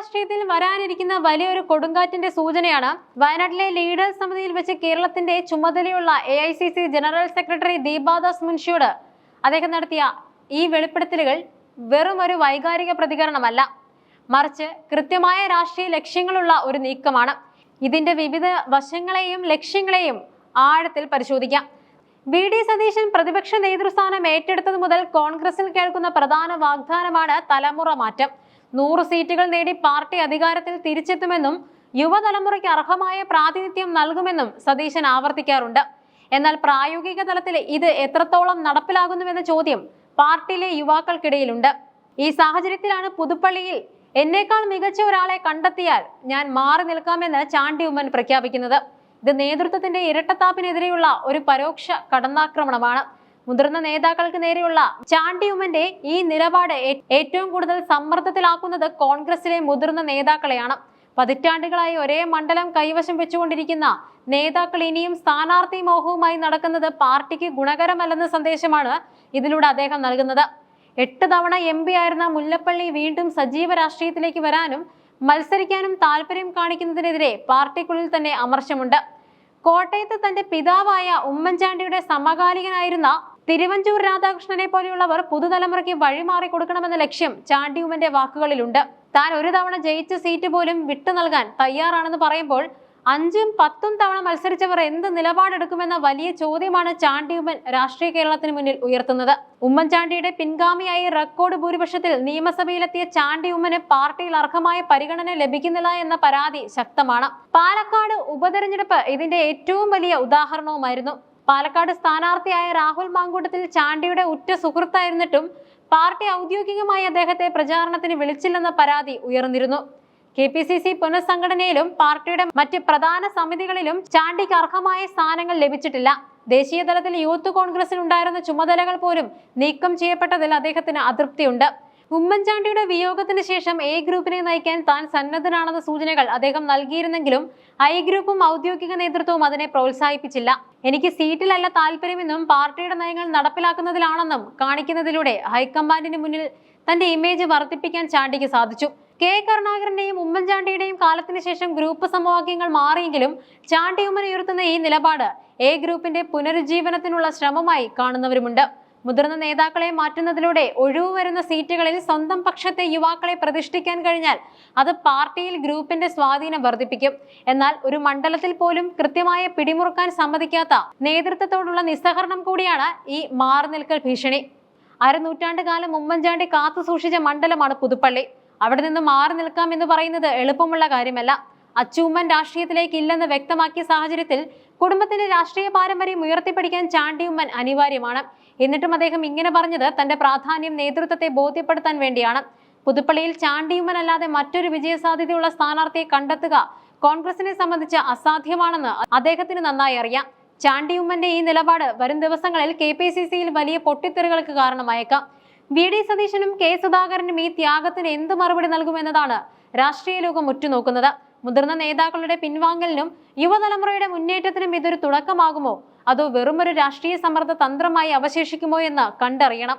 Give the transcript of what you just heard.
രാഷ്ട്രീയത്തിൽ വരാനിരിക്കുന്ന വലിയൊരു കൊടുങ്കാറ്റിന്റെ സൂചനയാണ് വയനാട്ടിലെ ലീഡേഴ്സ് സമിതിയിൽ വെച്ച് കേരളത്തിന്റെ ചുമതലയുള്ള എ ജനറൽ സെക്രട്ടറി ദീപാദാസ് മുൻഷിയോട് അദ്ദേഹം നടത്തിയ ഈ വെളിപ്പെടുത്തലുകൾ വെറും ഒരു വൈകാരിക പ്രതികരണമല്ല. മറിച്ച് കൃത്യമായ രാഷ്ട്രീയ ലക്ഷ്യങ്ങളുള്ള ഒരു നീക്കമാണ്. ഇതിന്റെ വിവിധ വശങ്ങളെയും ലക്ഷ്യങ്ങളെയും ആഴത്തിൽ പരിശോധിക്കാം. വി. ഡി. സതീശൻ പ്രതിപക്ഷ നേതൃസ്ഥാനം ഏറ്റെടുത്തത് മുതൽ കോൺഗ്രസിൽ കേൾക്കുന്ന പ്രധാന വാഗ്ദാനമാണ് തലമുറ മാറ്റം. നൂറ് സീറ്റുകൾ നേടി പാർട്ടി അധികാരത്തിൽ തിരിച്ചെത്തുമെന്നും യുവതലമുറയ്ക്ക് അർഹമായ പ്രാതിനിധ്യം നൽകുമെന്നും സതീശൻ ആവർത്തിക്കാറുണ്ട്. എന്നാൽ പ്രായോഗിക തലത്തിൽ ഇത് എത്രത്തോളം നടപ്പിലാകുന്നുവെന്ന ചോദ്യം പാർട്ടിയിലെ യുവാക്കൾക്കിടയിലുണ്ട്. ഈ സാഹചര്യത്തിലാണ് പുതുപ്പള്ളിയിൽ എന്നേക്കാൾ മികച്ച ഒരാളെ കണ്ടെത്തിയാൽ ഞാൻ മാറി നിൽക്കാമെന്ന് ചാണ്ടി ഉമ്മൻ പ്രഖ്യാപിക്കുന്നത്. ഇത് നേതൃത്വത്തിന്റെ ഇരട്ടത്താപ്പിനെതിരെയുള്ള ഒരു പരോക്ഷ കടന്നാക്രമണമാണ്. മുതിർന്ന നേതാക്കൾക്ക് നേരെയുള്ള ചാണ്ടി ഉമ്മന്റെ ഈ നിലപാട് ഏറ്റവും കൂടുതൽ സമ്മർദ്ദത്തിലാക്കുന്നത് കോൺഗ്രസിലെ മുതിർന്ന നേതാക്കളെയാണ്. പതിറ്റാണ്ടുകളായി ഒരേ മണ്ഡലം കൈവശം വെച്ചുകൊണ്ടിരിക്കുന്ന നേതാക്കൾ ഇനിയും സ്ഥാനാർത്ഥി മോഹവുമായി നടക്കുന്നത് പാർട്ടിക്ക് ഗുണകരമല്ലെന്ന സന്ദേശമാണ് ഇതിലൂടെ അദ്ദേഹം നൽകുന്നത്. എട്ട് തവണ എം പി ആയിരുന്ന മുല്ലപ്പള്ളി വീണ്ടും സജീവ രാഷ്ട്രീയത്തിലേക്ക് വരാനും മത്സരിക്കാനും താല്പര്യം കാണിക്കുന്നതിനെതിരെ പാർട്ടിക്കുള്ളിൽ തന്നെ അമർശമുണ്ട്. കോട്ടയത്ത് തന്റെ പിതാവായ ഉമ്മൻചാണ്ടിയുടെ സമകാലികനായിരുന്ന തിരുവഞ്ചൂർ രാധാകൃഷ്ണനെ പോലെയുള്ളവർ പുതുതലമുറയ്ക്ക് വഴിമാറി കൊടുക്കണമെന്ന ലക്ഷ്യം ചാണ്ടി ഉമ്മന്റെ വാക്കുകളിലുണ്ട്. താൻ ഒരു തവണ ജയിച്ച സീറ്റ് പോലും വിട്ടു നൽകാൻ തയ്യാറാണെന്ന് പറയുമ്പോൾ അഞ്ചും പത്തും തവണ മത്സരിച്ചവർ എന്ത് നിലപാടെടുക്കുമെന്ന വലിയ ചോദ്യമാണ് ചാണ്ടിയുമൻ രാഷ്ട്രീയ കേരളത്തിന് മുന്നിൽ ഉയർത്തുന്നത്. ഉമ്മൻചാണ്ടിയുടെ പിൻഗാമിയായി റെക്കോർഡ് ഭൂരിപക്ഷത്തിൽ നിയമസഭയിലെത്തിയ ചാണ്ടി ഉമ്മന് പാർട്ടിയിൽ അർഹമായ പരിഗണന ലഭിക്കുന്നില്ല എന്ന പരാതി ശക്തമാണ്. പാലക്കാട് ഉപതെരഞ്ഞെടുപ്പ് ഇതിന്റെ ഏറ്റവും വലിയ ഉദാഹരണവുമായിരുന്നു. പാലക്കാട് സ്ഥാനാർത്ഥിയായ രാഹുൽ മാങ്കൂട്ടത്തിൽ ചാണ്ടിയുടെ ഉറ്റ സുഹൃത്തായിരുന്നിട്ടും പാർട്ടി ഔദ്യോഗികമായി അദ്ദേഹത്തെ പ്രചാരണത്തിന് വിളിച്ചില്ലെന്ന പരാതി ഉയർന്നിരുന്നു. കെ പി സി സി പുനഃസംഘടനയിലും പാർട്ടിയുടെ മറ്റ് പ്രധാന സമിതികളിലും ചാണ്ടിക്ക് അർഹമായ സ്ഥാനങ്ങൾ ലഭിച്ചിട്ടില്ല. ദേശീയ തലത്തിൽ യൂത്ത് കോൺഗ്രസിൽ ഉണ്ടായിരുന്ന ചുമതലകൾ പോലും നീക്കം ചെയ്യപ്പെട്ടതിൽ അദ്ദേഹത്തിന് അതൃപ്തിയുണ്ട്. ഉമ്മൻചാണ്ടിയുടെ വിയോഗത്തിന് ശേഷം എ ഗ്രൂപ്പിനെ നയിക്കാൻ താൻ സന്നദ്ധനാണെന്ന സൂചനകൾ അദ്ദേഹം നൽകിയിരുന്നെങ്കിലും ഐ ഗ്രൂപ്പും ഔദ്യോഗിക നേതൃത്വവും അതിനെ പ്രോത്സാഹിപ്പിച്ചില്ല. എനിക്ക് സീറ്റിലല്ല താല്പര്യമെന്നും പാർട്ടിയുടെ നയങ്ങൾ നടപ്പിലാക്കുന്നതിലാണെന്നും കാണിക്കുന്നതിലൂടെ ഹൈക്കമാൻഡിന് മുന്നിൽ തന്റെ ഇമേജ് വർദ്ധിപ്പിക്കാൻ ചാണ്ടിക്ക് സാധിച്ചു. കെ കരുണാകരന്റെയും ഉമ്മൻചാണ്ടിയുടെയും കാലത്തിന് ശേഷം ഗ്രൂപ്പ് സമവാക്യങ്ങൾ മാറിയെങ്കിലും ചാണ്ടി ഉമ്മൻ ഉയർത്തുന്ന ഈ നിലപാട് എ ഗ്രൂപ്പിന്റെ പുനരുജ്ജീവനത്തിനുള്ള ശ്രമമായി കാണുന്നവരുമുണ്ട്. മുതിർന്ന നേതാക്കളെ മാറ്റുന്നതിലൂടെ ഒഴിവ് വരുന്ന സീറ്റുകളിൽ സ്വന്തം പക്ഷത്തെ യുവാക്കളെ പ്രതിഷ്ഠിക്കാൻ കഴിഞ്ഞാൽ അത് പാർട്ടിയിൽ ഗ്രൂപ്പിന്റെ സ്വാധീനം വർദ്ധിപ്പിക്കും. എന്നാൽ ഒരു മണ്ഡലത്തിൽ പോലും കൃത്യമായ പിടിമുറുക്കാൻ സമ്മതിക്കാത്ത നേതൃത്വത്തോടുള്ള നിസ്സഹരണം കൂടിയാണ് ഈ മാറിനിൽക്കൽ ഭീഷണി. അരനൂറ്റാണ്ട് കാലം ഉമ്മൻചാണ്ടി കാത്തു സൂക്ഷിച്ച മണ്ഡലമാണ് പുതുപ്പള്ളി. അവിടെ നിന്ന് മാറി നിൽക്കാം എന്ന് പറയുന്നത് എളുപ്പമുള്ള കാര്യമല്ല. അച്ചൂമ്മൻ രാഷ്ട്രീയത്തിലേക്ക് ഇല്ലെന്ന് വ്യക്തമാക്കിയ സാഹചര്യത്തിൽ കുടുംബത്തിന്റെ രാഷ്ട്രീയ പാരമ്പര്യം ഉയർത്തിപ്പിടിക്കാൻ ചാണ്ടിയുമ്മൻ അനിവാര്യമാണ്. എന്നിട്ടും അദ്ദേഹം ഇങ്ങനെ പറഞ്ഞത് തന്റെ പ്രാധാന്യം നേതൃത്വത്തെ ബോധ്യപ്പെടുത്താൻ വേണ്ടിയാണ്. പുതുപ്പള്ളിയിൽ ചാണ്ടിയുമ്മനല്ലാതെ മറ്റൊരു വിജയസാധ്യതയുള്ള സ്ഥാനാർത്ഥിയെ കണ്ടെത്തുക കോൺഗ്രസിനെ സംബന്ധിച്ച് അസാധ്യമാണെന്ന് അദ്ദേഹത്തിന് നന്നായി അറിയാം. ചാണ്ടിയുമ്മന്റെ ഈ നിലപാട് വരും ദിവസങ്ങളിൽ കെ പി സി സിയിൽ വലിയ പൊട്ടിത്തെറികൾക്ക് കാരണമായേക്കാം. വി ഡി സതീശനും കെ സുധാകരനും ഈ ത്യാഗത്തിന് എന്ത് മറുപടി നൽകുമെന്നതാണ് രാഷ്ട്രീയ ലോകം ഉറ്റുനോക്കുന്നത്. മുതിർന്ന നേതാക്കളുടെ പിൻവാങ്ങലിനും യുവതലമുറയുടെ മുന്നേറ്റത്തിനും ഇതൊരു തുടക്കമാകുമോ? അതോ വെറുമൊരു രാഷ്ട്രീയ സമ്മർദ്ദ തന്ത്രമായി അവശേഷിക്കുമോ എന്ന് കണ്ടറിയണം.